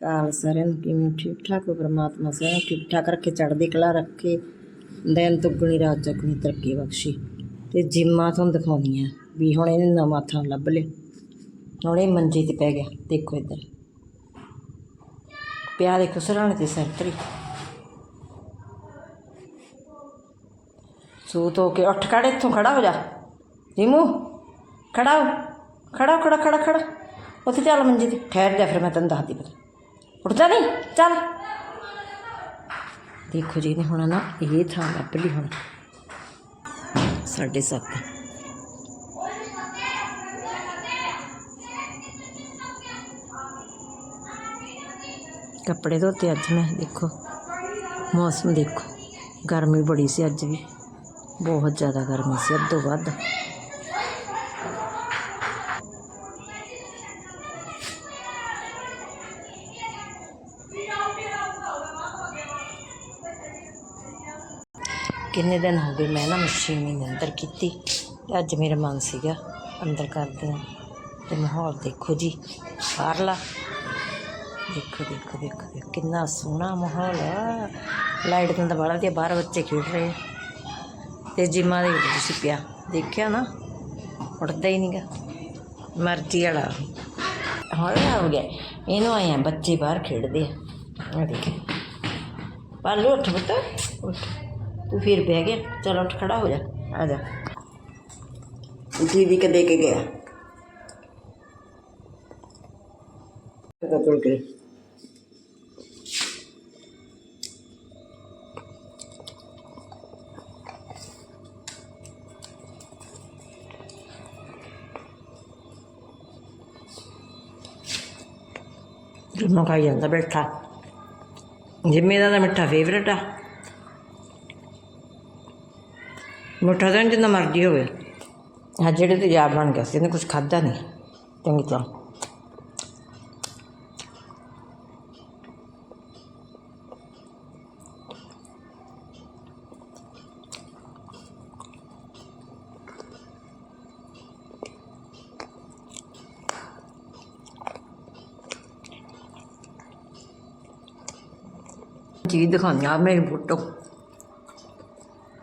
ਕਾਲ ਸਾਰਿਆਂ ਨੂੰ ਕਿਵੇਂ ਠੀਕ ਠਾਕ ਹੋ? ਪ੍ਰਮਾਤਮਾ ਸਾਰਿਆਂ ਨੂੰ ਠੀਕ ਠਾਕ ਰੱਖੇ, ਚੜ੍ਹਦੀ ਕਲਾ ਰੱਖੇ, ਦਿਨ ਦੁੱਗਣੀ ਰਾਤ ਚੌਗਣੀ ਤਰੱਕੀ ਬਖਸ਼ੀ। ਤੇ ਜਿੰਮਾ ਤੁਹਾਨੂੰ ਦਿਖਾਉਣੀ ਆ ਵੀ ਹੁਣ ਇਹਨੇ ਨਵਾਂ ਥਾਂ ਲੱਭ ਲਿਆ। ਹੁਣ ਇਹ ਮੰਜੇ ਤੇ ਪੈ ਗਿਆ, ਦੇਖੋ ਇੱਧਰ। ਪਿਆ ਦੇਖੋ ਸਰਾਣੇ ਤੇ ਸੈਂਟਰੀ। ਸੂਤ ਹੋ ਕੇ ਉੱਠ, ਖੜ ਇੱਥੋਂ, ਖੜਾ ਹੋ ਜਾ। ਜਿਮੂ ਖੜਾ ਖੜਾ ਖੜਾ ਖੜਾ ਖੜਾ। ਉੱਥੇ ਚੱਲ ਮੰਜੇ ਤੇ। ਠਹਿਰ ਜਾ ਫਿਰ, ਮੈਂ ਤੈਨੂੰ ਦੱਸਦੀ ਪਤਾ। ਉੱਠਦਾ ਨਹੀਂ ਚੱਲ ਦੇਖੋ ਜੀ ਨੇ ਹੁਣ ਨਾ ਇਹ ਥਾਂ ਲੱਭ ਲਈ ਹੁਣ ਸਾਢੇ ਸੱਤ ਕੱਪੜੇ ਧੋਤੇ ਅੱਜ ਮੈਂ ਦੇਖੋ ਮੌਸਮ ਦੇਖੋ ਗਰਮੀ ਬੜੀ ਸੀ ਅੱਜ ਵੀ ਬਹੁਤ ਜ਼ਿਆਦਾ ਗਰਮੀ ਸੀ ਅੱਧੋ ਵੱਧ ਕਿੰਨੇ ਦਿਨ ਹੋ ਗਏ ਮੈਂ ਨਾ ਮਸ਼ੀਨ ਨਹੀਂ ਅੰਦਰ ਕੀਤੀ ਤੇ ਅੱਜ ਮੇਰਾ ਮਨ ਸੀਗਾ ਅੰਦਰ ਕਰਦੇ ਹਾਂ ਤੇ ਮਾਹੌਲ ਦੇਖੋ ਜੀ ਬਾਹਰਲਾ। ਦੇਖੋ ਦੇਖੋ ਦੇਖੋ ਦੇਖੋ, ਕਿੰਨਾ ਸੋਹਣਾ ਮਾਹੌਲ ਆ। ਲਾਈਟ ਤਾਂ ਬੜਾ ਵਧੀਆ ਬਾਹਰ ਬੱਚੇ ਖੇਡ ਰਹੇ ਆ। ਤੇ ਜਿੰਮਾ ਦੇ ਵਿੱਚ ਤੁਸੀਂ ਪਿਆ ਦੇਖਿਆ ਨਾ? ਉੱਠਦਾ ਹੀ ਨਹੀਂਗਾ ਮਰਜ਼ੀ ਵਾਲਾ। ਹੁਣ ਹੋ ਗਿਆ। ਇਹਨੂੰ ਆਏ ਆ ਬੱਚੇ ਬਾਹਰ ਖੇਡਦੇ ਆ। ਆ ਦੇਖੇ। ਪਾਲੂ ਉੱਠ ਪੁੱਤ ਉੱਠ। ਤੂੰ ਫਿਰ ਬਹਿ ਗਿਆ। ਚਲ ਉੱਠ ਖੜਾ ਹੋ ਜਾ। ਆ ਜਾ। ਦੀਦੀ ਕੇ ਦੇ ਕੇ ਗਿਆ। ਕਪਲ ਕੇ ਜਿੰਨਾ ਖਾਈ ਜਾਂਦਾ ਬੈਠਾ। ਜਿੰਮੇ ਦਾ ਮਿੱਠਾ ਫੇਵਰਟ ਆ। ਮਿੱਠਾ ਤਾਂ ਜਿੰਨਾ ਮਰਜ਼ੀ ਹੋਵੇ। ਆ ਜਿਹੜੇ ਤੇ ਯਾਦ ਬਣ ਗਿਆ ਸੀ ਇਹਨੇ ਕੁਝ ਖਾਦਾ ਨਹੀਂ। ਚੰਗੀ ਤਰ੍ਹਾਂ। ਚੀਜ਼ ਦਿਖਾਉਂਦੀ ਆ ਮੇਰੀ ਫੋਟੋ।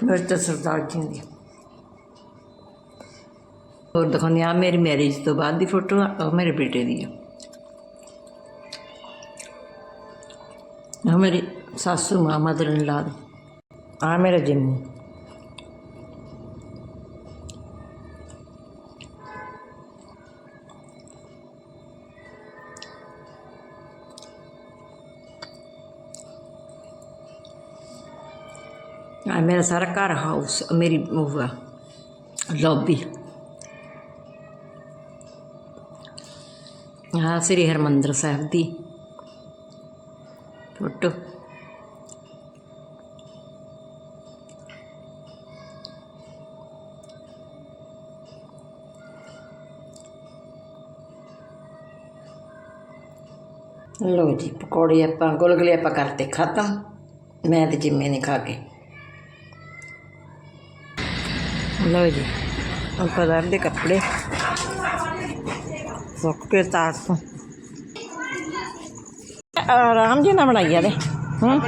ਮੇਰੇ ਤੇ ਸਰਦਾਰ ਜੀ ਦੀ ਹੋਰ ਦਿਖਾਉਂਦੀ ਆ ਮੇਰੀ ਮੈਰਿਜ ਤੋਂ ਬਾਅਦ ਦੀ ਫੋਟੋ ਆ ਉਹ ਮੇਰੇ ਬੇਟੇ ਦੀ ਆ। ਆ ਮੇਰੀ ਸਾਸੂ ਮਾਂ ਮਦਰ ਇਨ ਲਾ ਆ ਮੇਰਾ ਜਿੰਮੂ। ਆ ਮੇਰਾ ਸਾਰਾ ਘਰ ਹਾਊਸ ਮੇਰੀ ਉਹ ਆ ਲੌਬੀ ਆ ਸ੍ਰੀ ਹਰਮੰਦਰ ਸਾਹਿਬ ਦੀ ਫੋਟੋ ਲੋ ਜੀ, ਪਕੌੜੇ ਆਪਾਂ, ਗੁਲਗੁਲੇ ਆਪਾਂ ਕਰਤੇ ਖਤਮ ਮੈਂ ਤੇ ਜਿੰਮੇ ਨੇ ਖਾ ਕੇ। ਲਓ ਜੀ ਆਪਾਂ ਦੇ ਕੱਪੜੇ। ਸੁੱਕ ਕੇ ਤਾਰ ਤੋਂ। ਆਰਾਮ ਜੀ ਨਾ ਬਣਾਈ ਆ ਦੇ। ਹੂੰ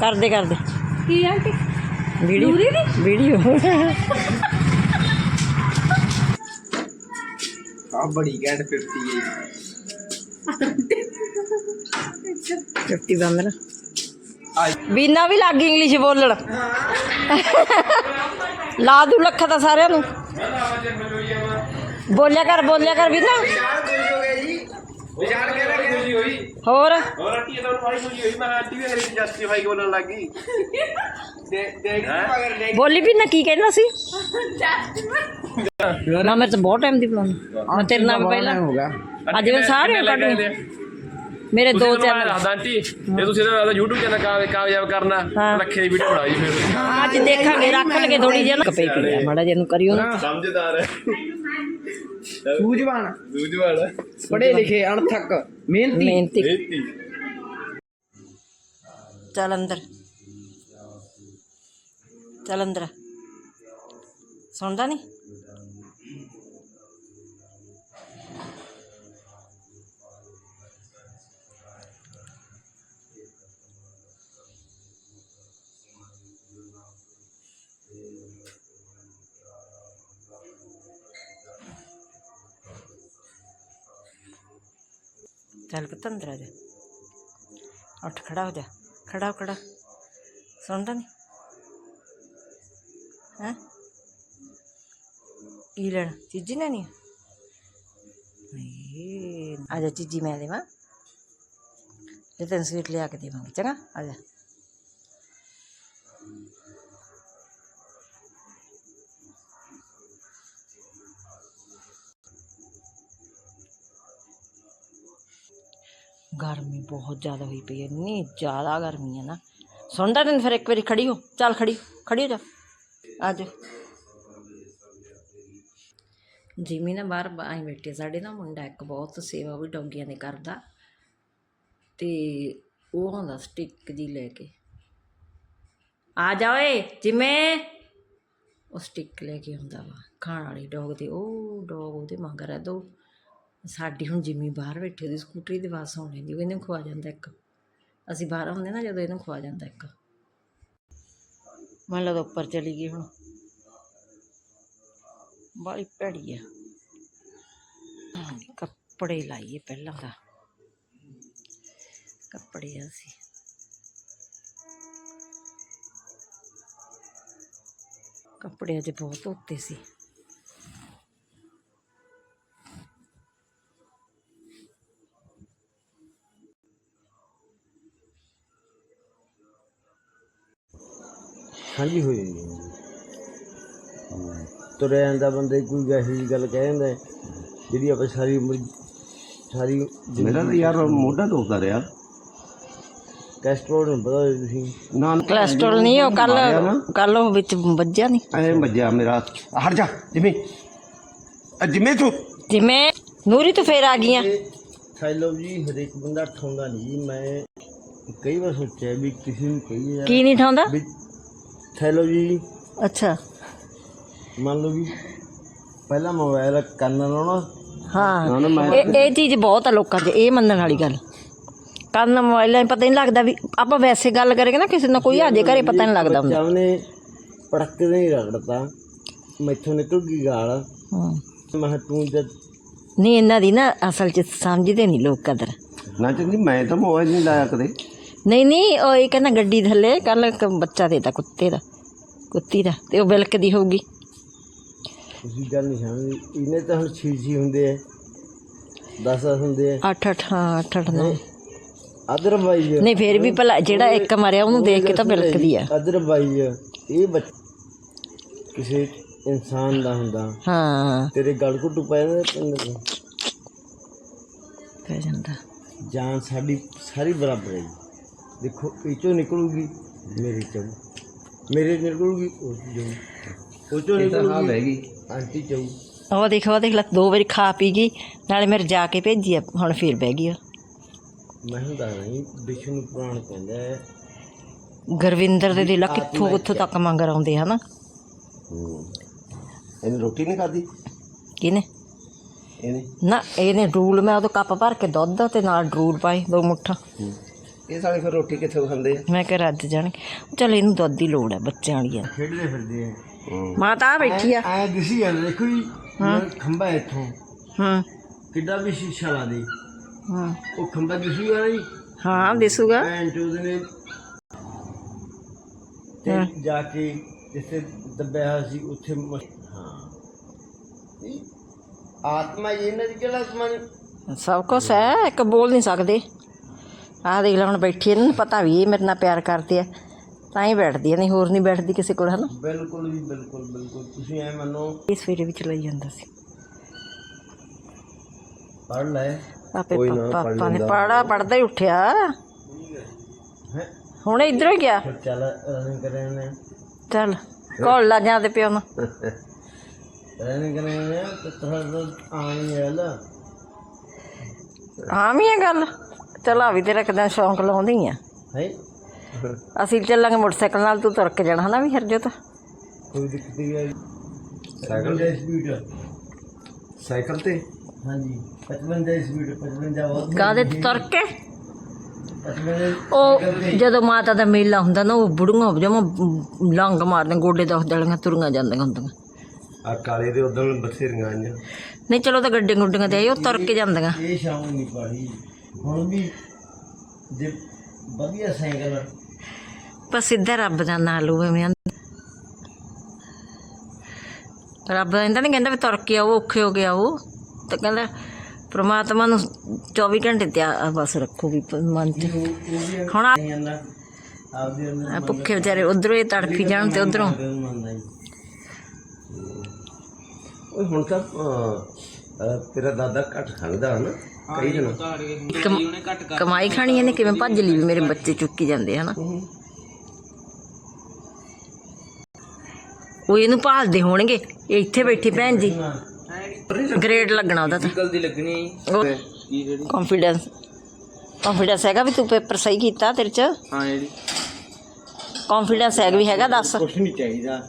ਕਰਦੇ ਕਰਦੇ। ਕੀ ਆਂਟੀ ਵੀਡੀਓ। ਵੀਡੀਓ। ਆ ਬੜੀ ਘੈਂਟ 50 ਹੈ 50 ਬੰਦ ਨਾ। ਬੀਨਾ ਵੀ ਲੱਗ ਗਈ ਇੰਗਲਿਸ਼ ਬੋਲਣ। ਲਾ ਦੂ ਲੱਖਾ ਤਾਂ ਸਾਰਿਆਂ ਨੂੰ। ਬੋਲਿਆ ਕਰ ਬੋਲਿਆ ਕਰ ਬੀਨਾ। ਵਿਚਾਰ ਕੇ ਰੱਖੇ ਖੁਸ਼ੀ ਹੋਈ ਹੋਰ? ਹੋਰ ਆਂਟੀ ਤਾਂ ਬੜੀ ਖੁਸ਼ੀ ਹੋਈ ਮੈਂ ਆਂਟੀ ਵੀ ਹਰੀ ਜਸਟੀਫਾਈ ਬੋਲਣ ਲੱਗ ਗਈ। ਦੇ ਦੇਖ ਮਗਰ ਦੇਖ। ਬੋਲੀ ਵੀ ਨਾ ਕੀ ਕਹਿੰਦਾ ਸੀ? ਨਾ ਮੇਰੇ ਤਾਂ ਬਹੁਤ ਟਾਈਮ ਦੀ ਬੁਲਾਉਣਾ ਮੈਂ ਤੇਰੇ ਨਾਲ ਪਹਿਲਾਂ ਹੋਗਾ ਅੱਜ ਮੈਂ ਸਾਰੇ ਕੱਢ ਮੇਰੇ ਦੋ ਚੈਨਲ ਦੱਸਦਾ ਆਂਟੀ ਜੇ ਤੁਸੀਂ ਇਹਦਾ YouTube ਚੈਨਲ ਕਾਮਯਾਬ ਕਾਮਯਾਬ ਕਰਨਾ ਹਾਂ। ਲੱਖੇ ਦੀ ਵੀਡੀਓ ਬਣਾਈ ਫਿਰ। ਅੱਜ ਦੇਖਾਂਗੇ ਰੱਖ ਲਗੇ ਥੋੜੀ ਜਿਹੀ ਨਾ। ਕਪੇ ਪਿਆ ਮਾੜਾ ਜਿਹਾ ਨੂੰ ਕਰਿਓ ਨਾ। ਸਮਝਦਾਰ ਹੈ। ਸੂਝਵਾਨ। ਦੂਜਵਾਲ ਪੜ੍ਹੇ ਲਿਖੇ ਅਣਥੱਕ ਮਿਹਨਤੀ। ਮਿਹਨਤੀ। ਚੱਲ ਅੰਦਰ। ਚੱਲ ਅੰਦਰ। ਸੁਣਦਾ ਨਹੀਂ ਚੱਲ ਪੁੱਤ ਅੰਦਰ ਆ ਜਾ। ਉੱਠ, ਖੜਾ ਹੋ ਜਾ। ਖੜਾ ਹੋ, ਖੜਾ। ਸੁਣਦਾ ਨਹੀਂ? ਹੈ? ਕੀ ਲੈਣਾ? ਚੀਜ਼ੀ ਲੈਣੀ ਆ? ਨਹੀਂ। ਆ ਜਾ ਚੀਜ਼ੀ ਮੈਂ ਦੇਵਾਂ। ਤੇ ਤੈਨੂੰ ਸਵੀਟ ਲਿਆ ਕੇ ਦੇਵਾਂਗੀ। ਚੰਗਾ? ਗਰਮੀ ਬਹੁਤ ਜ਼ਿਆਦਾ ਹੋਈ ਪਈ ਹੈ, ਇੰਨੀ ਜ਼ਿਆਦਾ ਗਰਮੀ ਹੈ ਨਾ। ਸੁਣਦਾ ਤੈਨੂੰ ਫਿਰ ਇੱਕ ਵਾਰੀ ਖੜੀ ਹੋ। ਚੱਲ ਖੜੀ ਖੜੀ ਹੋ ਜਾ। ਆ ਜਾ। ਜਿਵੇਂ ਨਾ ਬਾਹਰ ਆਈ ਬੈਠੇ ਸਾਡੇ ਨਾ ਮੁੰਡਾ ਇੱਕ ਬਹੁਤ ਸੇਵਾ ਵੀ ਡੌਗੀਆਂ ਦੇ ਕਰਦਾ। ਤੇ ਉਹ ਆਉਂਦਾ ਸਟਿੱਕ ਜੀ ਲੈ ਕੇ। ਆ ਜਾ ਓਏ ਜਿਵੇਂ ਉਹ ਸਟਿੱਕ ਲੈ ਕੇ ਆਉਂਦਾ ਵਾ। ਖਾਣ ਵਾਲੀ ਡੌਗ ਦੇ, ਉਹ ਡੌਗ ਉਹਦੇ ਮੰਗ ਹੈ ਦੋ। ਸਾਡੀ ਹੁਣ ਜਿੰਮੀ ਬਾਹਰ ਬੈਠੀ ਉਹਦੀ ਸਕੂਟਰੀ ਦੀ ਆਵਾਜ਼ ਸੁਣ ਲੈਂਦੀ, ਉਹ ਇਹਨੂੰ ਖਵਾ ਜਾਂਦਾ ਇੱਕ। ਅਸੀਂ ਬਾਹਰ ਹੁੰਦੇ ਨਾ ਜਦੋਂ ਇਹਨੂੰ ਖਵਾ ਜਾਂਦਾ ਇੱਕ। ਮੰਨ ਲਓ ਉੱਪਰ ਚਲੀ ਗਈ ਹੁਣ। ਬੜੀ ਭੈੜੀ ਆ। ਕੱਪੜੇ ਲਾਈਏ ਪਹਿਲਾਂ ਦਾ ਕੱਪੜੇ ਅਸੀਂ। ਕੱਪੜੇ ਅਜੇ ਬਹੁਤ ਧੋਤੇ ਸੀ। ਹਾਂਜੀ ਹੋਈ ਤੁਰਿਆ ਜਾਂਦਾ ਬੰਦੇ ਕੋਈ ਇਹੋ ਜਿਹੀ ਗੱਲ ਕਹਿ ਜਾਂਦਾ ਹੈ, ਜਿਹੜੀ ਆਪਾਂ ਸਾਰੀ ਉਮਰ ਸਾਰੀ ਮੇਰਾ ਤਾਂ ਯਾਰ ਮੋਢਾ ਦੁਖਦਾ ਰਿਹਾ। ਕੈਸਟਰੋਲ ਨੂੰ ਪਤਾ ਹੋਏ ਤੁਸੀਂ? ਨਾ ਕੋਲੇਸਟ੍ਰੋਲ ਨਹੀਂ ਉਹ ਕੱਲ ਕੱਲ ਉਹ ਵਿੱਚ ਵੱਜਿਆ ਨਹੀਂ। ਐ ਮੱਜਿਆ ਮੇਰਾ। ਹਟ ਜਾ ਜਿਵੇਂ। ਆ ਜਿਵੇਂ ਤੂੰ। ਜਿਵੇਂ। ਨੂਰੀ ਤੋਂ ਫੇਰ ਆ ਗਈਆਂ। ਥਾਈਲੋ ਜੀ ਹਰੇਕ ਬੰਦਾ ਠਾਉਂਦਾ ਨਹੀਂ ਜੀ ਮੈਂ ਕਈ ਵਾਰ ਸੋਚਿਆ ਵੀ ਕਿਸੇ ਨੂੰ ਕਹੀਏ ਯਾਰ ਕੀ ਨਹੀਂ ਠਾਉਂਦਾ? ਵੀ ਥਾਈਲੋ ਜੀ। ਅੱਛਾ। ਮੰਨ ਲਓ ਵੀ ਪਹਿਲਾਂ ਮੋਬਾਈਲ ਕੰਨ ਲਾਉਣਾ ਹਾਂ। ਨਾ ਇਹ ਇਹ ਚੀਜ਼ ਬਹੁਤ ਆ ਲੋਕਾਂ 'ਚ ਇਹ ਮੰਨਣ ਵਾਲੀ ਗੱਲ। ਕੰਨ ਮੋਬਾਈਲਾਂ 'ਚ ਪਤਾ ਨਹੀਂ ਲੱਗਦਾ ਵੀ ਆਪਾਂ ਵੈਸੇ ਗੱਲ ਕਰਾਂਗੇ ਨਾ ਕਿਸੇ ਨਾਲ ਕੋਈ ਆ ਜੇ ਘਰੇ ਪਤਾ ਨਹੀਂ ਲੱਗਦਾ ਹੁੰਦਾ। ਬੱਚਾ ਉਹਨੇ ਪੜਕ ਦੇ ਨਹੀਂ ਰਗੜਤਾ। ਮੈਥੋਂ ਨਿਕਲ ਗਈ ਗਾਲ। ਹੂੰ। ਮੈਂ ਕਿਹਾ ਤੂੰ ਜਦ ਨਹੀਂ ਇਹਨਾਂ ਦੀ ਨਾ ਅਸਲ 'ਚ ਸਮਝਦੇ ਨਹੀਂ ਲੋਕ ਕਦਰ। ਨਾ ਚੰਦੀ ਮੈਂ ਤਾਂ ਮੋਬਾਈਲ ਨਹੀਂ ਲਾਇਆ ਕਦੇ। ਨਹੀਂ ਨਹੀਂ ਉਹ ਇਹ ਕਹਿੰਦਾ ਗੱਡੀ ਥੱਲੇ ਕੱਲ ਬੱਚਾ ਦੇਤਾ ਕੁੱਤੇ ਦਾ ਕੁੱਤੀ ਦਾ ਤੇ ਉਹ ਬਿਲਕਦੀ ਹੋਊਗੀ। ਤੁਸੀਂ ਗੱਲ ਨਹੀਂ ਸਮਝਦੇ ਇਹਨੇ ਤਾਂ ਹੁਣ ਛੀ ਛੀ ਹੁੰਦੇ ਆ 10 10 ਹੁੰਦੇ ਆ। 8 8 ਹਾਂ 8 8 9 ਅਦਰਵਾਈਜ਼ ਨਹੀਂ ਫੇਰ ਵੀ ਭਲਾ ਜਿਹੜਾ ਇੱਕ ਮਰਿਆ ਉਹਨੂੰ ਦੇਖ ਕੇ ਤਾਂ ਬਿਲਕਦੀ ਆ। ਅਦਰਵਾਈਜ਼ ਇਹ ਬੱਚ ਕਿਸੇ ਇਨਸਾਨ ਦਾ ਹੁੰਦਾ। ਹਾਂ। ਤੇਰੇ ਗਲ ਘੁੱਟੂ ਪੈ ਜਾਂਦਾ ਤੈਨੂੰ। ਤਾਂ। ਪੈ ਜਾਂਦਾ। ਜਾਨ ਸਾਡੀ ਸਾਰੀ ਬਰਾਬਰ ਹੈ। ਦੇਖੋ ਇਹ ਚੋਂ ਨਿਕਲੂਗੀ ਮੇਰੇ ਚੋਂ। ਮੇਰੇ ਨਿਕਲੂਗੀ ਉਹ ਚੋਂ। ਉਹ ਚੋਂ ਨਿਕਲੂਗੀ ਹੈਗੀ। ਆਂਟੀ ਚੋਂ। ਉਹ ਦੇਖ ਉਹ ਦੇਖ ਲੈ ਦੋ ਵਾਰੀ ਖਾ ਪੀ ਗਈ ਨਾਲੇ ਮੇਰੇ ਜਾ ਕੇ ਭੇਜੀ ਆ ਹੁਣ ਫੇਰ ਬਹਿ ਗਈ ਉਹ। ਮੈਂ ਹੁੰਦਾ ਨਹੀਂ ਵਿਸ਼ਨੂੰ ਪੁਰਾਣ ਕਹਿੰਦਾ ਹੈ। ਗੁਰਵਿੰਦਰ ਦੇ ਦਿਲਾ ਕਿੱਥੋਂ ਕਿੱਥੋਂ ਤੱਕ ਮੰਗ ਆਉਂਦੇ ਹਨਾ? ਇਹਨੇ ਰੋਟੀ ਨਹੀਂ ਖਾਦੀ ਕਿਨੇ ਇਹਨੇ? ਨਾ ਇਹਨੇ ਡਰੂਲ ਮੈਂ ਉਹਦਾ ਕੱਪ ਭਰ ਕੇ ਦੁੱਧ ਤੇ ਨਾਲ ਡਰੂਲ ਪਾਏ ਦੋ ਮੁੱਠਾ। ਇਹ ਸਾਲੇ ਫਿਰ ਰੋਟੀ ਕਿੱਥੋਂ ਖਾਂਦੇ ਆ? ਮੈਂ ਕਿਹਾ ਰੱਜ ਜਾਣਗੇ। ਚਲ ਇਹਨੂੰ ਦੁੱਧ ਦੀ ਲੋੜ ਹੈ ਬੱਚਿਆਂ ਵਾਲੀ ਆ ਖੇਡਦੇ ਫਿਰਦੇ ਆ। ਹੂੰ। ਮਾਂ ਤਾਂ ਆ ਬੈਠੀ ਆ। ਐ ਦਿਸੀ ਜਾਂਦਾ ਦੇਖੋ ਜੀ ਖੰਭਾ ਇੱਥੋਂ। ਹਾਂ। ਕਿੱਡਾ ਵੀ ਸ਼ੀਸ਼ਾ ਲਾ ਦੇ। ਹਾਂ। ਉਹ ਖੰਭਾ ਦਿਸੂਗਾ ਨਾ ਜੀ? ਹਾਂ ਦਿਸੂਗਾ। ਐਂ ਚੋਦ ਨੇ ਤੇ ਜਾ ਕੇ ਜਿੱਥੇ ਦੱਬਿਆ ਹੋਇਆ ਸੀ ਉੱਥੇ ਮ- ਹਾਂ। ਇਹ ਆਤਮਾ ਇਹ ਨਾ ਜਿਹੜਾ ਆਤਮਾ ਨੇ ਸਭ ਕੁਛ ਹੈ ਇੱਕ ਬੋਲ ਨਹੀਂ ਸਕਦੇ। ਆਹ ਦੇਖ ਲੈ ਹੁਣ ਬੈਠੀ ਇਹਨਾਂ ਨੂੰ ਪਤਾ ਵੀ ਇਹ ਮੇਰੇ ਨਾਲ ਪਿਆਰ ਕਰਦੇ ਆ। ਤਾਂ ਹੀ ਬੈਠਦੀ ਆ ਨਹੀਂ ਹੋਰ ਨਹੀਂ ਬੈਠਦੀ ਕਿਸੇ ਕੋਲ ਹਨਾ? ਬਿਲਕੁਲ ਵੀ ਬਿਲਕੁਲ ਬਿਲਕੁਲ। ਤੁਸੀਂ ਐ ਮੰਨੋ। ਇਹ ਸਵੇਰੇ ਵੀ ਚਲਾਈ ਜਾਂਦਾ ਸੀ। ਪੜ ਲੈ। ਆਪੇ ਪਾਪਾ ਨੇ ਪੜਾ ਪੜਦਾ ਹੀ ਉੱਠਿਆ। ਹੈ? ਹੁਣ ਇਧਰੋਂ ਹੀ ਗਿਆ। ਫਿਰ ਚੱਲ ਰਨਿੰਗ ਕਰੇ ਨੇ ਚੱਲ ਕੋਲ ਲਾ ਜਾਂਦੇ ਪਿਓ ਨੂੰ। ਰਨਿੰਗ ਕਰੇ ਨੇ ਤੇ ਜਿਹਾ ਆਣੀ ਹੈ ਲਾ ਹਾਂ ਵੀ ਇਹ ਗੱਲ। ਚਲਾ ਵੀ ਤੇਰਾ ਕਿਦਾਂ ਸ਼ੌਂਕ ਲਾਉਂਦੀ ਆ ਹੈ ਅਸੀਂ ਚੱਲਾਂਗੇ ਮੋਟਰਸਾਈਕਲ ਨਾਲ ਤੂੰ ਤੁਰ ਕੇ ਜਾਣਾ ਹਨਾ ਵੀ ਹਰਜੋਤ? ਕੋਈ ਦਿੱਕਤ ਨਹੀਂ ਹੈ ਸਾਈਕਲ ਦੀ ਸਪੀਡ ਸਾਈਕਲ ਤੇ? ਹਾਂਜੀ 55 ਦੀ ਸਪੀਡ 55 ਬਹੁਤ ਕਾਹਦੇ ਤੇ ਤੁਰ ਕੇ? 55 ਉਹ ਜਦੋਂ ਮਾਤਾ ਦਾ ਮੇਲਾ ਹੁੰਦਾ ਨਾ ਉਹ ਬੁੜੀਆਂ ਜਮਾ ਲੰਗ ਮਾਰਦੇ ਗੋਡੇ ਦਾ ਦਲੀਆਂ ਤੁਰੀਆਂ ਜਾਂਦੀਆਂ ਹੁੰਦੀਆਂ। ਆ ਕਾਲੇ ਦੇ ਉਦੋਂ ਬਥੇਰੀਆਂ ਆਈਆਂ। ਨਹੀਂ ਚਲੋ ਤਾਂ ਗੱਡੇ ਗੁੱਡੀਆਂ ਤੇ ਆਈ ਉਹ ਤੁਰ ਕੇ ਜਾਂਦੀਆਂ। ਇਹ ਸ਼ਾਮ ਨਹੀਂ ਪਾੜੀ ਹੁਣ ਵੀ ਜੇ ਵਧੀਆ ਸਾਈਕਲ ਪਰ ਸਿੱਧਾ ਰੱਬ ਦਾ ਨਾਂ ਲੂਵੇ ਮੈਂ। ਰੱਬ ਇੰਦਾ ਨਹੀਂ ਕਹਿੰਦਾ ਵੀ ਤੁਰ ਕੇ ਆਓ ਔਖੇ ਹੋ ਗਿਆ ਉਹ ਤਾਂ ਕਹਿੰਦਾ ਪ੍ਰਮਾਤਮਾ ਨੂੰ 24 ਘੰਟੇ ਤੇ ਬਸ ਰੱਖੋ ਵੀ ਮਨ ਚ। ਹੁਣ ਆ- ਭੁੱਖੇ ਵਿਚਾਰੇ ਉਧਰੋਂ ਇਹ ਤੜਫੀ ਜਾਣ ਤੇ ਉਧਰੋਂ। ਓਏ ਹੁਣ ਤਾਂ ਤੇਰਾ ਦਾਦਾ ਘੱਟ ਖਾਂਦਾ ਹਨਾ। ਕਈ ਦਿਨ ਕਮਾਈ ਖਾਣੀ ਇਹਨੇ ਕਿਵੇਂ ਭੱਜ ਲਈ ਵੀ ਮੇਰੇ ਬੱਚੇ ਚੁੱਕੀ ਜਾਂਦੇ ਹਨਾ ਉਹ ਇਹਨੂੰ ਭਾਲਦੇ ਹੋਣਗੇ। ਇਹ ਇੱਥੇ ਬੈਠੀ ਭੈਣ ਜੀ। ਗ੍ਰੇਡ ਲੱਗਣਾ ਉਹਦਾ ਤਾਂ। ਜਲਦੀ ਲੱਗਣੀ ਉਹ ਕੰਫੀਡੈਂਸ ਕੰਫੀਡੈਂਸ ਹੈਗਾ ਵੀ ਤੂੰ ਪੇਪਰ ਸਹੀ ਕੀਤਾ ਤੇਰੇ ਚ। ਹਾਂ ਜਿਹੜੀ ਕੰਫੀਡੈਂਸ ਹੈਗਾ ਵੀ ਹੈਗਾ ਦੱਸ। ਕੁਛ ਨਹੀਂ ਚਾਹੀਦਾ।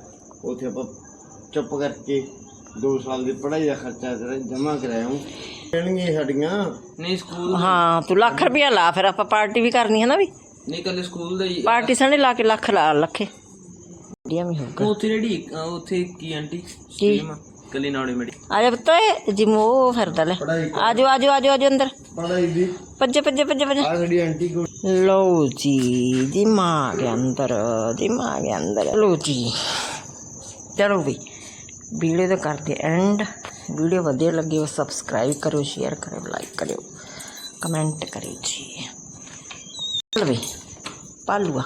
ਉਥੇ ਆਪਾਂ ਚੁੱਪ ਕਰਕੇ 2 ਸਾਲ ਦੀ ਪੜ੍ਹਾਈ ਦਾ ਖਰਚਾ ਤੇਰਾ ਜਮ੍ਹਾਂ ਕਰਾਇਆ ਹੂੰ। ਕਹਿਣਗੇ ਸਾਡੀਆਂ। ਨਹੀਂ ਸਕੂਲ ਹਾਂ ਤੂੰ ਲੱਖ ਰੁਪਇਆ ਲਾ ਫਿਰ ਆਪਾਂ ਪਾਰਟੀ ਵੀ ਕਰਨੀ ਹੈ ਨਾ ਵੀ। ਨਹੀਂ ਕੱਲੇ ਸਕੂਲ ਦਾ ਹੀ ਪਾਰਟੀ ਸਣੇ ਲਾ ਕੇ ਲੱਖ ਲਾ ਲੱਖੇ। ਵਧੀਆ ਵੀ ਹੋਊਗਾ। ਉੱਥੇ ਜਿਹੜੀ ਅਹ ਉੱਥੇ ਕੀ ਆਂਟੀ? ਕੀ? ਕੱਲੀ ਨਾੜੀ ਮੇੜੀ ਆ ਜਾ ਪੁੱਤ ਜਿਮ ਉਹ ਫਿਰਦਾ ਲੈ। ਆਜੋ ਆਜੋ ਆਜੋ ਆਜੋ ਅੰਦਰ। ਪੜ੍ਹਾਈ ਦੀ। ਭੱਜੇ ਭੱਜੇ ਭੱਜੇ ਭੱਜੇ। ਆ ਸਾਡੀ ਆਂਟੀ ਕੋਲ। ਲਓ ਜੀ ਦਿਮਾਗ ਅੰਦਰ ਦਿਮਾਗ ਅੰਦਰ। ਲਓ ਜੀ। ਚਲੋ ਵੀ। ਵੀਡੀਓ ਦਾ ਕਰਦੇ ਐਂਡ ਵੀਡੀਓ ਵਧੀਆ ਲੱਗੀ ਹੋ ਸਬਸਕ੍ਰਾਈਬ ਕਰੋ ਸ਼ੇਅਰ ਕਰੋ ਲਾਈਕ ਕਰਿਓ ਕਮੈਂਟ ਕਰਿਓ ਜੀ। ਚਲੋ ਵੀ, ਪਾਲੂਆ।